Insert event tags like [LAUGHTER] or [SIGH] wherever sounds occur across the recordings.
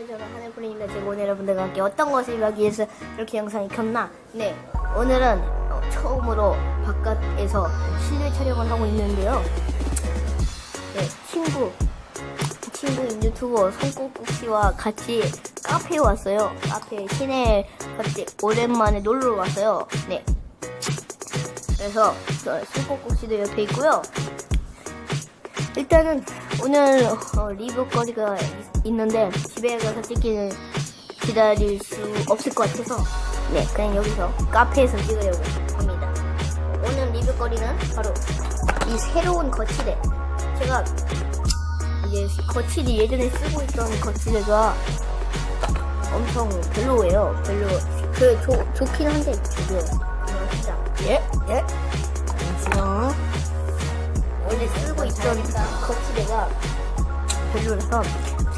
여러분 저는 하늘프린입니다. 제가 오늘 여러분들과 함께 어떤 것을 위해서 이렇게 영상이 켰나? 네, 오늘은 어, 처음으로 바깥에서 실내 촬영을 하고 있는데요. 네, 친구, 친구인 유튜버 손꼽국 씨와 같이 카페에 왔어요. 카페 시내에 같이 오랜만에 놀러 왔어요. 네. 그래서 저 손꼽국 씨도 옆에 있고요. 일단은 오늘 어, 리뷰거리가 있- 있는데 집에 가서 찍기는 기다릴 수 없을 것 같아서 네 그냥 여기서 카페에서 찍으려고 합니다. 오늘 리뷰거리는 바로 이 새로운 거치대 제가 이제 거치대 예전에 쓰고 있던 거치대가 엄청 별로예요. 별로 그 좋, 좋긴 한데 별로. 진짜 예 예. 원래 쓰고 있던 거치대가 별로라서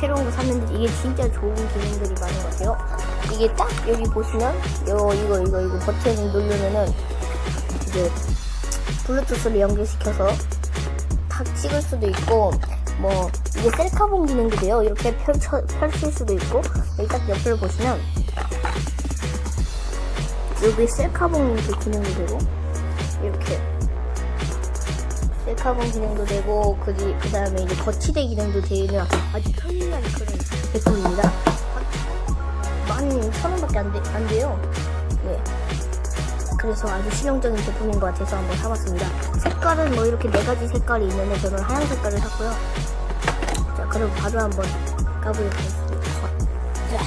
새로운 거 샀는데 이게 진짜 좋은 기능들이 많은 것 같아요. 이게 딱 여기 보시면 요 이거 이거 이거 버튼을 누르면은 이제 블루투스를 연결시켜서 탁 찍을 수도 있고 뭐 이게 셀카봉 기능도 돼요. 이렇게 펼쳐 펼칠 수도 있고 여기 딱 옆을 보시면 여기 셀카봉 기능도 되고 이렇게 셀카봉 기능도 되고 그리 그 다음에 이제 거치대 기능도 되는 아주 편리한 그런 제품입니다. 만 천 원밖에 안, 돼, 안 돼요. 네. 그래서 아주 실용적인 제품인 것 같아서 한번 사봤습니다. 색깔은 뭐 이렇게 네 가지 색깔이 있는데 저는 하얀 색깔을 샀고요. 자, 그럼 바로 한번 까보도록 하겠습니다. 자.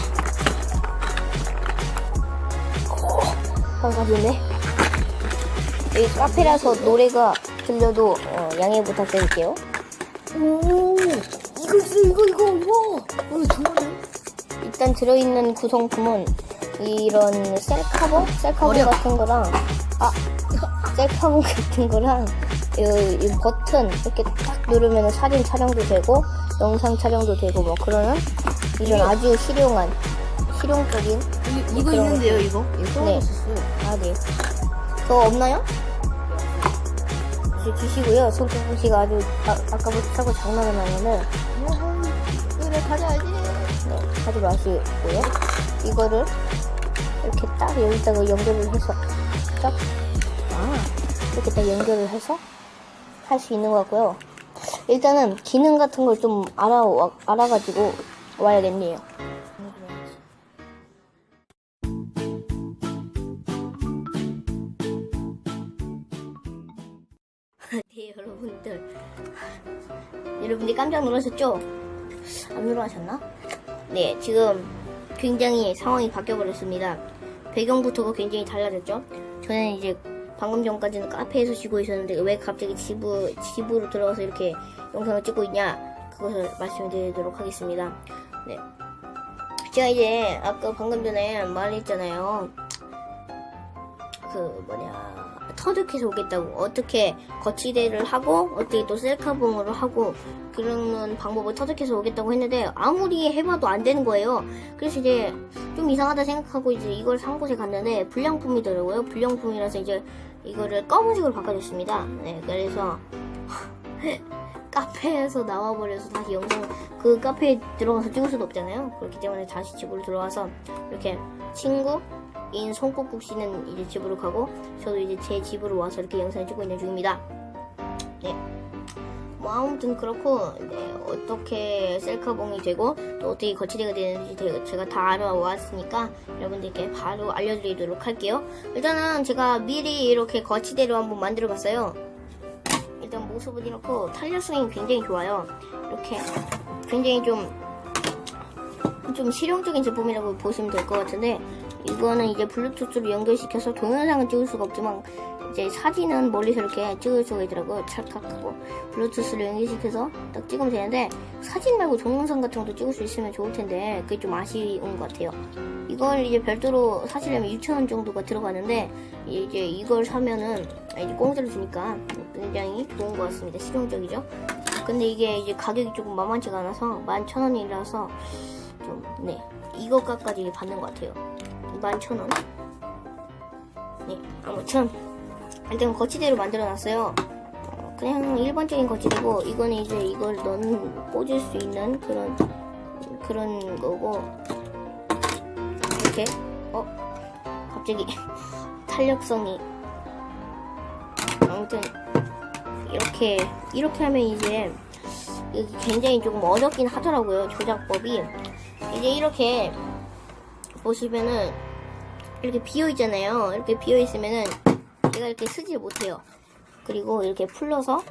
한 가지네. 여기 카페라서 노래가 들려도 어, 양해 부탁드릴게요. 오, 이거 있어, 이거, 이거, 우와. 어, 정말. 일단 들어있는 구성품은 이런? 셀카봉 어려. 같은 거랑, 아, 셀카봉 같은 거랑, 이, 이 버튼 이렇게 딱 누르면 사진 촬영도 되고, 영상 촬영도 되고, 뭐, 그러는 이런 아주 실용한, 실용적인 이, 이거 그런 있는데요, 이거? 이거 네. 떨어졌어요. 아, 네. 더 없나요? 주- 주시고요. 손톱부 씨가 아주 아, 아까부터 차고 장난을 하면은 그래, 가져야지. 네, 하지 마시고요. 이거를 이렇게 딱 여기다가 연결을 해서 딱 아, 이렇게 딱 연결을 해서 할 수 있는 것 같고요. 일단은 기능 같은 걸 좀 알아 알아가지고 와야겠네요. 여러분들. 여러분들 깜짝 놀라셨죠? 안 놀라셨나? 네, 지금 굉장히 상황이 바뀌어버렸습니다. 배경부터가 굉장히 달라졌죠? 저는 이제 방금 전까지는 카페에서 쉬고 있었는데 왜 갑자기 집으, 집으로 들어가서 이렇게 영상을 찍고 있냐? 그것을 말씀드리도록 하겠습니다. 네. 제가 이제 아까 방금 전에 말했잖아요. 그 뭐냐 터득해서 오겠다고 어떻게 거치대를 하고 어떻게 또 셀카봉으로 하고 그런 방법을 터득해서 오겠다고 했는데 아무리 해봐도 안 되는 거예요. 그래서 이제 좀 이상하다 생각하고 이제 이걸 산 곳에 갔는데 불량품이더라고요. 불량품이라서 이제 이거를 검은색으로 바꿔줬습니다. 네, 그래서 [LAUGHS] 카페에서 나와버려서 다시 영상 그 카페에 들어가서 찍을 수도 없잖아요. 그렇기 때문에 다시 집으로 들어와서 이렇게 친구 인 손꼽국 씨는 이제 집으로 가고 저도 이제 제 집으로 와서 이렇게 영상을 찍고 있는 중입니다. 네. 뭐 아무튼 그렇고 네, 어떻게 셀카봉이 되고 또 어떻게 거치대가 되는지 대- 제가 다 알아왔으니까 여러분들께 바로 알려드리도록 할게요. 일단은 제가 미리 이렇게 거치대로 한번 만들어봤어요. 일단 모습은 이렇고 탄력성이 굉장히 좋아요. 이렇게 굉장히 좀좀 실용적인 제품이라고 보시면 될 것 같은데 이거는 이제 블루투스로 연결시켜서 동영상은 찍을 수가 없지만 이제 사진은 멀리서 이렇게 찍을 수가 있더라고요. 찰칵하고. 블루투스를 연결시켜서 딱 찍으면 되는데 사진 말고 동영상 같은 것도 찍을 수 있으면 좋을 텐데 그게 좀 아쉬운 것 같아요. 이걸 이제 별도로 사시려면 6,000원 정도가 들어가는데 이제 이걸 사면은 이제 공짜로 주니까 굉장히 좋은 것 같습니다. 실용적이죠? 근데 이게 이제 가격이 조금 만만치가 않아서 11,000원이라서 좀, 네. 이거까지 받는 것 같아요. 11,000원. 네, 아무튼. 일단 거치대로 만들어놨어요. 어, 그냥 일반적인 거치대고, 이거는 이제 이걸 넣는, 꽂을 수 있는 그런 그런 거고 이렇게 어 갑자기 [LAUGHS] 탄력성이 아무튼 이렇게 이렇게 하면 이제 굉장히 조금 어렵긴 하더라고요 조작법이 이제 이렇게 보시면은 이렇게 비어 있잖아요. 이렇게 비어 있으면은 제가 이렇게 쓰질 못해요. 그리고 이렇게 풀러서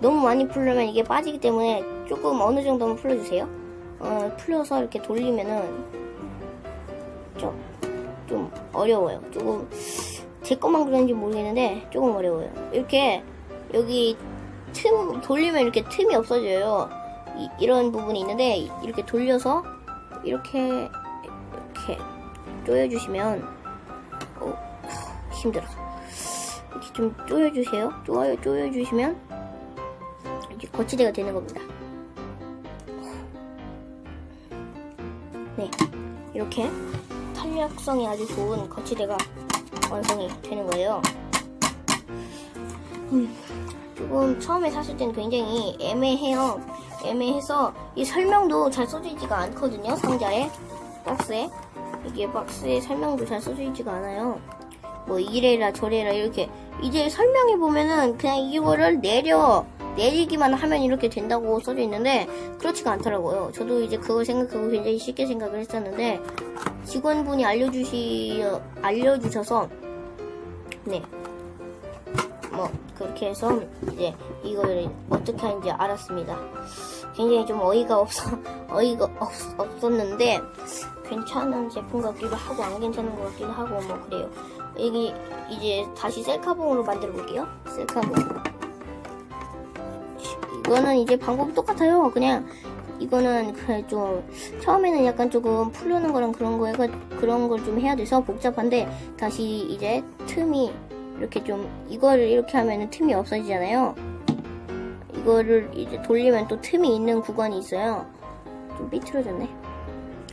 너무 많이 풀려면 이게 빠지기 때문에 조금 어느 정도만 풀어주세요. 어, 풀려서 이렇게 돌리면은 좀, 좀 어려워요. 조금 제 것만 그런지 모르겠는데 조금 어려워요. 이렇게 여기 틈 돌리면 이렇게 틈이 없어져요. 이, 런 부분이 있는데 이렇게 돌려서 이렇게 조여주시면 어, 힘들어. 이렇게 좀 조여주세요. 조여, 조여주시면 이제 거치대가 되는 겁니다. 네. 이렇게 탄력성이 아주 좋은 거치대가 완성이 되는 거예요. 음, 조금 처음에 샀을 때는 굉장히 애매해요. 애매해서 이 설명도 잘 써져 있지가 않거든요. 상자에. 박스에 이게 박스에 설명도 잘 써져 있지가 않아요. 뭐 이래라 저래라 이렇게 이제 설명해 보면은 그냥 이거를 내려 내리기만 하면 이렇게 된다고 써져 있는데 그렇지가 않더라고요. 저도 이제 그걸 생각하고 굉장히 쉽게 생각을 했었는데 직원분이 알려주시 알려주셔서 네 뭐 그렇게 해서 이제 이걸 어떻게 하는지 알았습니다. 굉장히 좀 어이가 없어 [LAUGHS] 어이가 없, 없었는데 괜찮은 제품 같기도 하고 안 괜찮은 것 같기도 하고 뭐 그래요. 여기 이제 다시 셀카봉으로 만들어 볼게요. 셀카봉. 이거는 이제 방법이 똑같아요. 그냥 이거는 그래 좀 처음에는 약간 조금 풀려는 거랑 그런 거가 그런 걸 좀 해야 돼서 복잡한데 다시 이제 틈이 이렇게 좀 이거를 이렇게 하면은 틈이 없어지잖아요. 이거를 이제 돌리면 또 틈이 있는 구간이 있어요. 좀 삐뚤어졌네.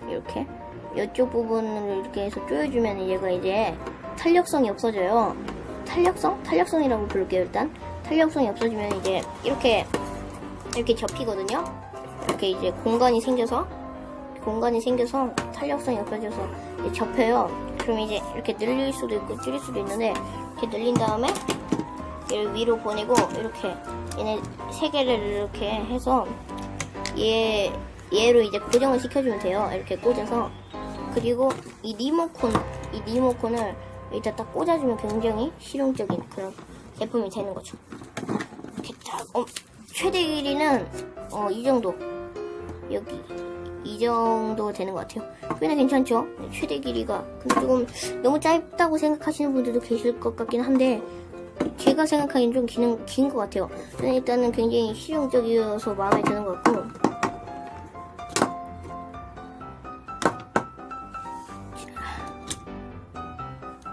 이렇게 이쪽 부분을 이렇게 해서 조여주면 얘가 이제 탄력성이 없어져요. 탄력성? 탄력성이라고 부를게요 일단. 탄력성이 없어지면 이제 이렇게 이렇게 접히거든요. 이렇게 이제 공간이 생겨서 공간이 생겨서 탄력성이 없어져서 접혀요. 그럼 이제 이렇게 늘릴 수도 있고 줄일 수도 있는데 이렇게 늘린 다음에 얘를 위로 보내고 이렇게 얘네 세 개를 이렇게 해서 얘 얘로 이제 고정을 시켜주면 돼요. 이렇게 꽂아서 그리고 이 리모콘 이 리모콘을 여기다 딱 꽂아주면 굉장히 실용적인 그런 제품이 되는 거죠. 딱 어, 최대 길이는 어, 이 정도 여기 이 정도 되는 것 같아요. 꽤나 괜찮죠? 최대 길이가. 근데 조금 너무 짧다고 생각하시는 분들도 계실 것 같긴 한데, 제가 생각하기엔 좀 기는, 긴 것 같아요. 일단은 굉장히 실용적이어서 마음에 드는 것 같고,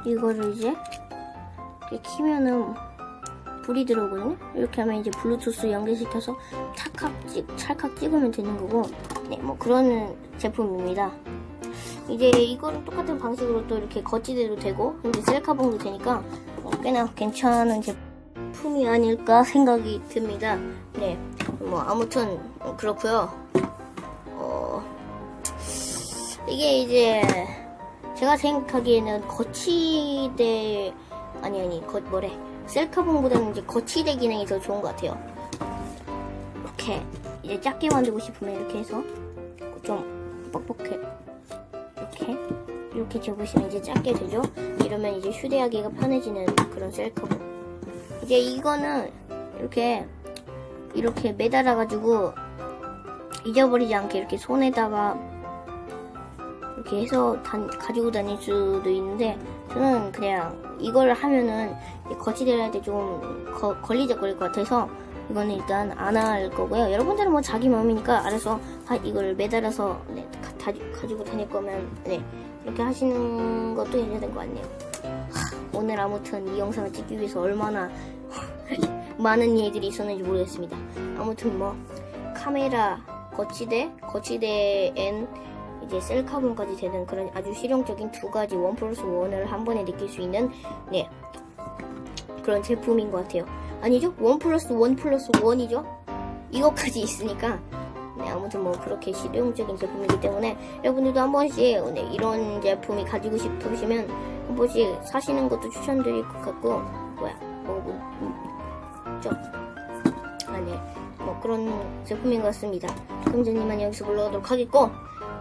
이거를 이제, 이렇게 키면은, 불이 들어오거든요? 이렇게 하면 이제 블루투스 연결시켜서 찰칵, 찍, 찰칵 찍으면 되는 거고, 네, 뭐 그런 제품입니다. 이제 이거는 똑같은 방식으로 또 이렇게 거치대도 되고, 이제 셀카봉도 되니까 어, 꽤나 괜찮은 제품이 아닐까 생각이 듭니다. 네, 뭐 아무튼 어, 그렇고요. 어, 이게 이제 제가 생각하기에는 거치대 아니 아니 거 뭐래 셀카봉보다는 이제 거치대 기능이 더 좋은 것 같아요. 이렇게 이제 작게 만들고 싶으면 이렇게 해서 좀 뻑뻑해 이렇게 이렇게 접으시면 이제 작게 되죠. 이러면 이제 휴대하기가 편해지는 그런 셀카봉. 이제 이거는 이렇게 이렇게 매달아 가지고 잊어버리지 않게 이렇게 손에다가 이렇게 해서 다, 가지고 다닐 수도 있는데 저는 그냥 이걸 하면은 때좀 걸리적거릴 것 같아서 이거는 일단 안 할 거고요. 여러분들은 뭐 자기 마음이니까 알아서 하- 이걸 매달아서 네, 가, 다- 가지고 다닐 거면 네, 이렇게 하시는 것도 괜찮을 것 같네요. 하, 오늘 아무튼 이 영상을 찍기 위해서 얼마나 [LAUGHS] 많은 일들이 있었는지 모르겠습니다. 아무튼 뭐 카메라, 거치대, 거치대엔 이제 셀카본까지 되는 그런 아주 실용적인 두 가지 원 플러스 원을 한 번에 느낄 수 있는 네 그런 제품인 것 같아요. 아니죠? 원 플러스 원 플러스 원이죠? 이것까지 있으니까 네, 아무튼 뭐 그렇게 실용적인 제품이기 때문에 여러분들도 한 번씩 네, 이런 제품이 가지고 싶으시면 한 번씩 사시는 것도 추천드릴 것 같고 뭐야 뭐, 뭐 음, 좀 아니 뭐 그런 제품인 것 같습니다. 그럼 저는 이만 여기서 물러가도록 하겠고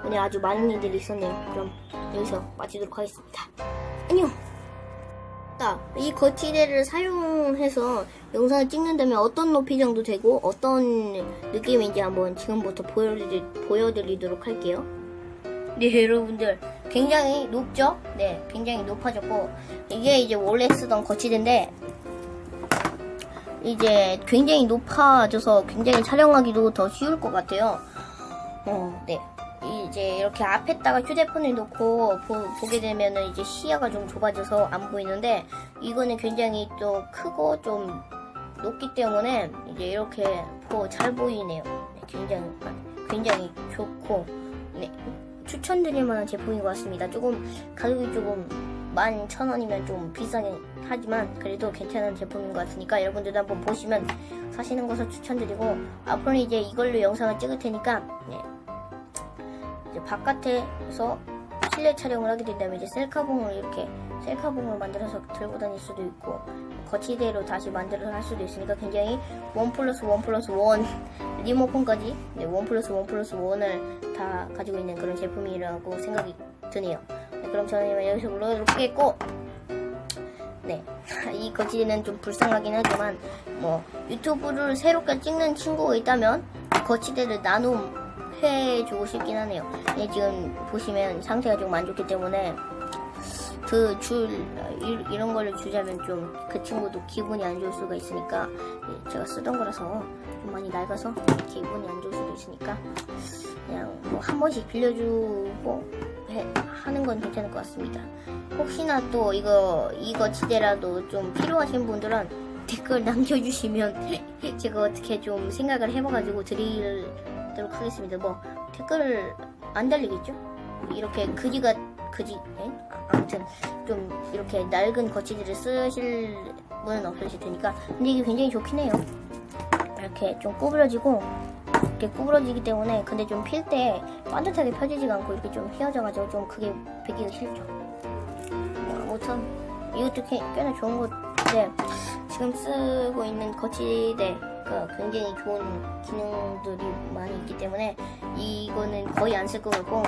오늘 아주 많은 일들이 있었네요. 그럼 여기서 마치도록 하겠습니다. 안녕. 자, 이 거치대를 사용해서 영상을 찍는다면 어떤 높이 정도 되고 어떤 느낌인지 한번 지금부터 보여드리, 보여드리도록 할게요. 네, 여러분들 굉장히 높죠? 네, 굉장히 높아졌고 이게 이제 원래 쓰던 거치대인데 이제 굉장히 높아져서 굉장히 촬영하기도 더 쉬울 것 같아요. 어, 네. 이제 이렇게 앞에다가 휴대폰을 놓고 보, 게 되면은 이제 시야가 좀 좁아져서 안 보이는데 이거는 굉장히 또 크고 좀 높기 때문에 이제 이렇게 보, 잘 보이네요. 네, 굉장히 굉장히 좋고 네 추천드릴 만한 제품인 것 같습니다. 조금 가격이 조금 11,000원이면 좀 비싸긴 하지만 그래도 괜찮은 제품인 것 같으니까 여러분들도 한번 보시면 사시는 것을 추천드리고 앞으로는 이제 이걸로 영상을 찍을 테니까 네, 이제 바깥에서 실내 촬영을 하게 된다면 이제 셀카봉을 이렇게 셀카봉을 만들어서 들고 다닐 수도 있고 거치대로 다시 만들어서 할 수도 있으니까 굉장히 원 플러스 원 플러스 원 [LAUGHS] 리모컨까지 네, 원 플러스 원 플러스 원을 다 가지고 있는 그런 제품이라고 생각이 드네요. 네, 그럼 저는 여기서 물러가도록 하겠고 네, [LAUGHS] 이 거치대는 좀 불쌍하긴 하지만 뭐 유튜브를 새롭게 찍는 친구가 있다면 거치대를 나눔 해주고 싶긴 하네요. 네, 지금 보시면 상태가 좀 안 좋기 때문에 그 줄 이런 거를 주자면 좀 그 친구도 기분이 안 좋을 수가 있으니까 네, 제가 쓰던 거라서 좀 많이 낡아서 기분이 안 좋을 수도 있으니까 그냥 뭐 한 번씩 빌려주고 해- 하는 건 괜찮을 것 같습니다. 혹시나 또 이거 이거 지대라도 좀 필요하신 분들은 댓글 남겨주시면 [LAUGHS] 제가 어떻게 좀 생각을 해봐가지고 드 리도록 하겠습니다. 뭐 댓글을 안 달리겠죠? 이렇게 그지가 그지 에? 아무튼 좀 이렇게 낡은 거치대를 쓰실 분은 없으실 테니까 근데 이게 굉장히 좋긴 해요. 이렇게 좀 구부러지고 이렇게 구부러지기 때문에 근데 좀 필 때 반듯하게 펴지지가 않고 이렇게 좀 휘어져가지고 좀 그게 베기가 싫죠. 뭐 아무튼 이것도 꽤, 꽤나 좋은 건데 지금 쓰고 있는 거치대 가 굉장히 좋은 기능들이 많이 있기 때문에 이거는 거의 안 쓸 것 같고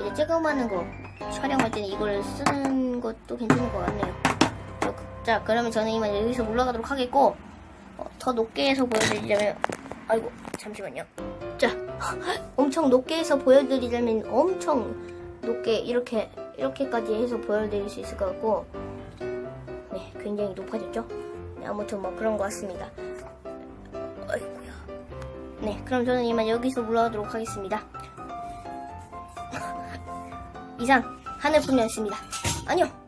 이제 조그마한 거 촬영할 때는 이걸 쓰는 것도 괜찮을 것 같네요. 저- 자 그러면 저는 이만 여기서 올라가도록 하겠고 어, 더 높게 해서 보여드리자면 아이고 잠시만요. 자 [LAUGHS] 엄청 높게 해서 보여드리자면 엄청 높게 이렇게 이렇게까지 해서 보여드릴 수 있을 것 같고 네 굉장히 높아졌죠. 네, 아무튼 뭐 그런 것 같습니다. 네 그럼 저는 이만 여기서 올라가도록 하겠습니다. [LAUGHS] 이상 하늘뿐이었습니다. 안녕.